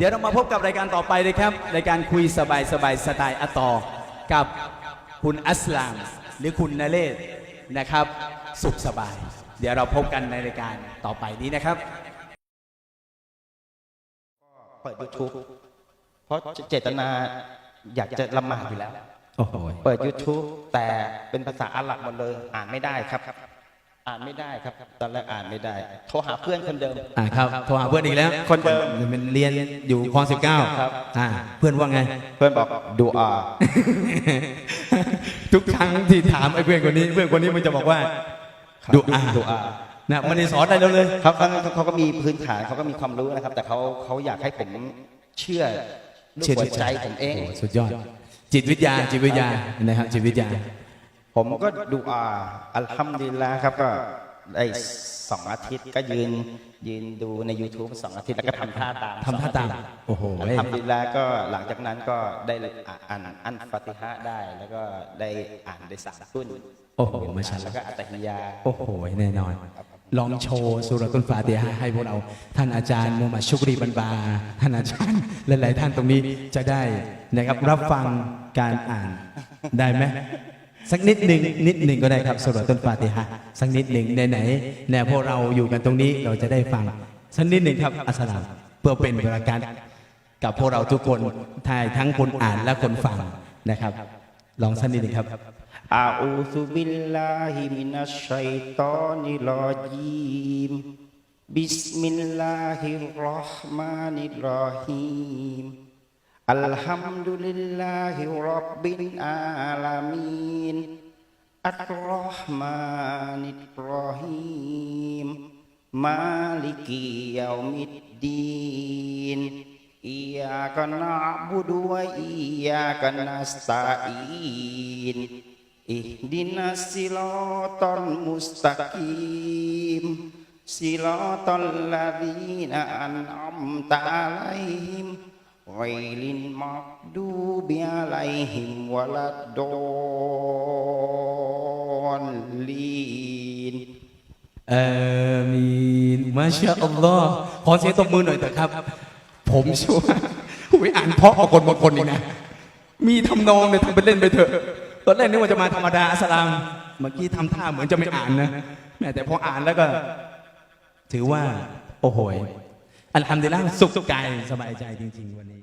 เดี๋ยวเรามาพบกับรายการต่อไปเลยครับรายการคุยสบายสบายสไตล์อะตอกับคุณอัสลาม หรือคุณนเรศนะครับ สุขสบาย เดี๋ยวเราพบกันในรายการต่อไปนี้นะครับเปิด YouTube เพราะเจตนาอยากจะละหมาดอยู่แล้ว โอ้โห เปิด YouTube แต่เป็นภาษาอาหรับหมดเลย อ่านไม่ได้ครับ อ่านไม่ได้ครับ ตอนแรกอ่านไม่ได้ โทรหาเพื่อนคนเดิม อ่าครับโทรหาเพื่อนอีกแล้ว คนเดิมมันเรียนอยู่คลองสิบเก้าครับ อ่า เพื่อนว่าไง เพื่อนบอกดูอาทุกครั้งที่ถามไอ้เพื่อนคนนี้ เพื่อนคนนี้มันจะบอกว่าครับดูอาดูอานะมันได้สอนอะไรเราเลยเขาเขาเขาก็มีพื้นฐานเขาก็มีความรู้นะครับ แต่เขาเขาอยากให้ผมเชื่อด้วยหัวใจผมเองโโหสุดยอด จิตวิทยาจิตวิทยานะครับจิตวิทยา ผมก็ดูอาอัลฮัมดุลิลละครับก็ได้สองอาทิตย์ก็ยืนยืนดูใน YouTube สองอาทิตย์แล้วก็ทำท่าตามทำท่าตาม โอ้โหอัลฮัมดุลิลละก็หลังจากนั้นก็ได้อ่านอันฟาติฮะได้ แล้วก็ได้อ่านได้สามตุ้นโอ้โหมาชาอัลลอฮ์แล้วก็อัตตฮิยาโอ้โหแน่นอนลองโชว์สุรตุลฟาติฮะให้พวกเรา ท่านอาจารย์มูฮัมหมัดชุกรีบันบา ท่านอาจารย์หลายๆท่านตรงนี้จะได้นะครับรับฟังการอ่านได้ไหม สักนิดหนึ่งนิดหนึ่งก็ได้ครับสุรตุลฟาติฮะสักนิดหนึ่งไหนๆแน่พวกเราอยู่กันตรงนี้เราจะได้ฟังสักนิดหนึ่งครับอัสลามเพื่อเป็นประการกับพวกเราทุกคนทายทั้งคนอ่านและคนฟังนะครับ ลองสักนิดหนึ่งครับอาอูซุบิลลาฮิมินัชชัยตอนิรรจีมบิสมิลลาฮิรราะห์มานิรราฮีม Alhamdulillahi Rabbil Alamin. Ar-Rahmanir-Rahim. Maliki Yaumiddin. Iyaka na'budu wa iyaka nasta'in. Ihdinas siratal mustaqim. Siratal ladhina an'amta 'alaihim Ghairil maghdubi alaihim waladdallin อามีนมาชาอัลลอฮ์ขอเสียงตบมือหน่อยเถอะครับ ผมเชัวร์หุยอ่านเพราะกว่าคนบางคนอีกนะ มีทำนองเนี่ยทำเป็นเล่นไปเถอะ ตอนแรกนึกว่าจะมาธรรมดาอัสลาม เมื่อกี้ทำท่าเหมือนจะไม่อ่านนะแม่แต่พออ่านแล้วก็ ถือว่า โอ้โห อัลฮัมดุลิลละห์สุขกาสบายใจจริง ๆ วันนี้